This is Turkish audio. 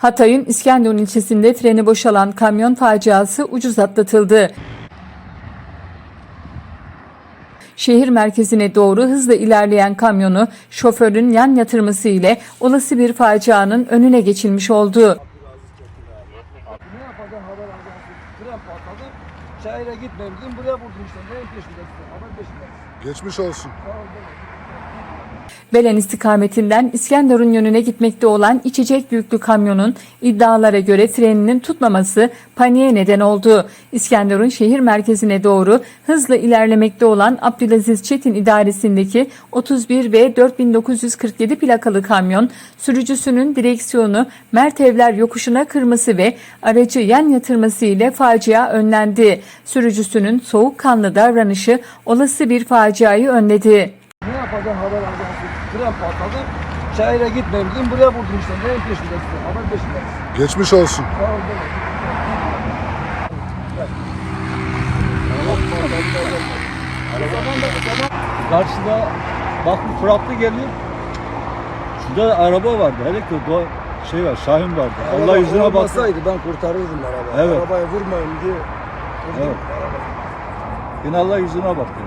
Hatay'ın İskenderun ilçesinde freni boşalan kamyon faciası ucuz atlatıldı. Şehir merkezine doğru hızla ilerleyen kamyonu şoförün yan yatırması ile olası bir facianın önüne geçilmiş oldu. Ne yapacaksın haber. Fren patladı. Şehire gitmeyeyim dedim. Buraya vurdum işte. Neyin peşindesin? Haber peşindesin. Geçmiş olsun. Sağ ol. canım. Belen istikametinden İskenderun yönüne gitmekte olan içecek yüklü kamyonun iddialara göre freninin tutmaması paniğe neden oldu. İskenderun şehir merkezine doğru hızla ilerlemekte olan Abdülaziz Çetin idaresindeki 31 ve 4947 plakalı kamyon sürücüsünün direksiyonu Mertevler yokuşuna kırması ve aracı yan yatırması ile facia önlendi. Sürücüsünün soğukkanlı davranışı olası bir faciayı önledi. Ne yapacaksın haber alacaksın. Fren patladı. Şehire gitmeyeyim dedim. Buraya vurdum işte. Neyin peşindesin? Haber peşindesin. Geçmiş olsun. Sağ ol. canım. Karşıda baktım Fıratlı geliyor. Şurada araba vardı. Hele ki doğa, şey var, Şahin vardı. Allah yüzüne baktı. Olmasaydı ben kurtarırdım arabayı. Evet. Arabaya vurmayın diye. Evet. Yine Allah yüzüne baktı.